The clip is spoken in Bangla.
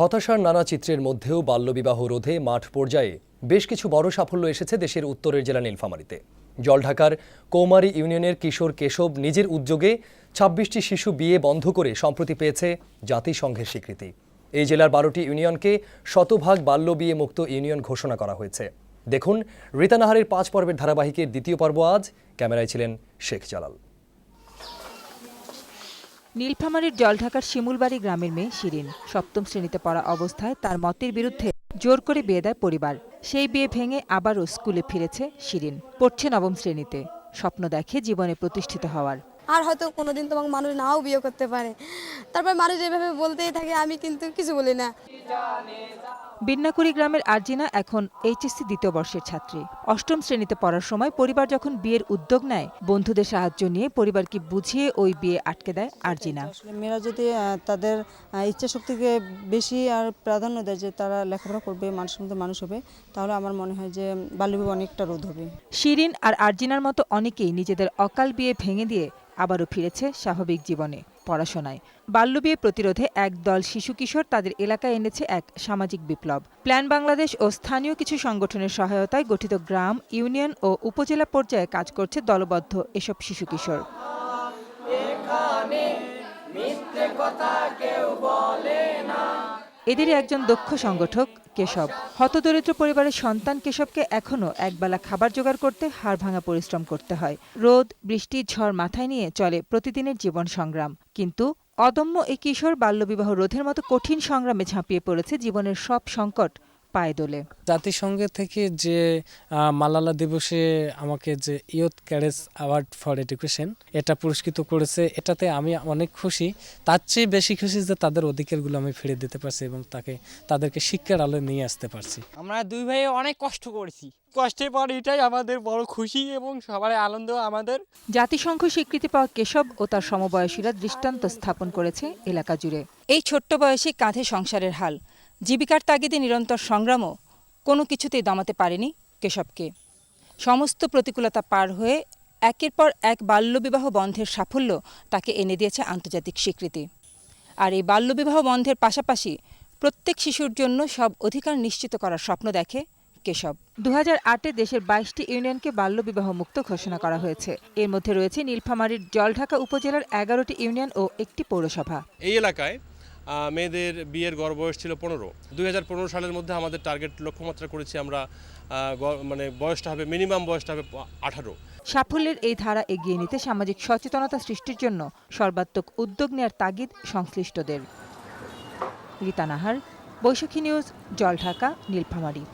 হতাশার নানা চিত্রের মধ্যেও বাল্যবিবাহ রোধে মাঠ পর্যায়ে বেশ কিছু বড় সাফল্য এসেছে দেশের উত্তরের জেলা নীলফামারীতে। জলঢাকার কৌমারী ইউনিয়নের কিশোর কেশব নিজের উদ্যোগে ছাব্বিশটি শিশু বিয়ে বন্ধ করে সম্প্রতি পেয়েছে জাতিসংঘের স্বীকৃতি। এই জেলার বারোটি ইউনিয়নকে শতভাগ বাল্য বিয়ে মুক্ত ইউনিয়ন ঘোষণা করা হয়েছে। দেখুন, রীতানাহারের পাঁচ পর্বের ধারাবাহিকের দ্বিতীয় পর্ব আজ। ক্যামেরায় ছিলেন শেখ জালাল। নীলফামারীর জলঢাকার শিমুলবাড়ি গ্রামের মেয়ে শিরিন সপ্তম শ্রেণীতে পড়া অবস্থায় তার মতের বিরুদ্ধে জোর করে বিয়ে দেয় পরিবার। সেই বিয়ে ভেঙে আবারও স্কুলে ফিরেছে শিরিন। পড়ছে নবম শ্রেণীতে। স্বপ্ন দেখে জীবনে প্রতিষ্ঠিত হওয়ার। আর হয়তো কোনোদিন তোমাকে মানুষ নাও বিয়ে করতে পারে। তারপর মানুষ এভাবে বলতেই থাকে, আমি কিন্তু কিছু বলি না। বিন্নাকুড়ি গ্রামের আরজিনা এখন এইচএসসি দ্বিতীয় বর্ষের ছাত্রী। অষ্টম শ্রেণীতে পড়ার সময় পরিবার যখন বিয়ের উদ্যোগ নেয় বন্ধুদের সাহায্য নিয়ে পরিবারকে বুঝিয়ে ওই বিয়ে আটকে দেয় আরজিনা। মেয়েরা যদি তাদের ইচ্ছা শক্তিকে বেশি আর প্রাধান্য দেয় যে তারা লেখাপড়া করবে মানুষের মধ্যে মানুষ হবে তাহলে আমার মনে হয় যে বাল্যবিবাহ অনেকটা রোধ হবে। শিরিন আর আরজিনার মতো অনেকেই নিজেদের অকাল বিয়ে ভেঙে দিয়ে আবারও ফিরেছে স্বাভাবিক জীবনে। পড়াশোনায়। বাল্যবিয়ে প্রতিরোধে এক দল শিশু কিশোর তাদের এলাকায় এনেছে এক সামাজিক বিপ্লব। প্ল্যান বাংলাদেশ ও স্থানীয় কিছু সংগঠনের সহায়তায় গঠিত গ্রাম, ইউনিয়ন ও উপজেলা পর্যায়ে কাজ করছে দলবদ্ধ এসব শিশু কিশোর। এদেরই একজন দক্ষ সংগঠক কেশব। হতদরিদ্র পরিবারের সন্তান কেশবকে এখনও একবেলা খাবার জোগাড় করতে হাড় ভাঙা পরিশ্রম করতে হয়। রোদ, বৃষ্টি, ঝড় মাথায় নিয়ে চলে প্রতিদিনের জীবন সংগ্রাম। কিন্তু অদম্য এই কিশোর বাল্যবিবাহ রোধের মতো কঠিন সংগ্রামে ঝাঁপিয়ে পড়েছে জীবনের সব সংকট পায়ে দোলে জাতিসংঘ থেকে যে মালালা দিবসে আমাকে যে youth courage award for education এটা পুরস্কৃত করেছে এটাতে আমি অনেক খুশি। তার চেয়ে বেশি খুশি যে তাদের অধিকারগুলো আমি ফিরে দিতে পারছি এবং তাকে তাদেরকে শিক্ষার আলো নিয়ে আসতে পারছি। আমরা দুই ভাই অনেক কষ্ট করেছি। কষ্টের পর এটাই আমাদের বড় খুশি এবং সবার আনন্দ আমাদের। জাতিসংঘ স্বীকৃতি পাওয়া কেশব ও তার সমবয়সীরা দৃষ্টান্ত স্থাপন করেছে এলাকা জুড়ে। এই ছোট্ট বয়সে কাঁধে সংসারের হাল। জীবিকার তাগিদে নিরন্তর সংগ্রামও কোনো কিছুতেই দমাতে পারেনি কেশবকে। সমস্ত প্রতিকূলতা পার হয়ে একের পর এক বাল্যবিবাহ বন্ধের সাফল্য তাকে এনে দিয়েছে আন্তর্জাতিক স্বীকৃতি। আর এই বাল্যবিবাহ বন্ধের পাশাপাশি প্রত্যেক শিশুর জন্য সব অধিকার নিশ্চিত করার স্বপ্ন দেখে কেশব। দু আটে দেশের বাইশটি ইউনিয়নকে বাল্যবিবাহ মুক্ত ঘোষণা করা হয়েছে। এর মধ্যে রয়েছে নীলফামারীর জলঢাকা উপজেলার এগারোটি ইউনিয়ন ও একটি পৌরসভা। এই এলাকায় মেয়েদের বিয়ের গড় বয়স ছিল পনেরো। দুই সালের মধ্যে আমাদের টার্গেট লক্ষ্যমাত্রা করেছি আমরা মানে বয়সটা হবে মিনিমাম বয়সটা হবে আঠারো। সাফল্যের এই ধারা এগিয়ে নিতে সামাজিক সচেতনতা সৃষ্টির জন্য সর্বাত্মক উদ্যোগ নেওয়ার তাগিদ সংশ্লিষ্টদের। রীতা নাহার, বৈশাখী নিউজ, জল ঢাকা, নীলফামারী।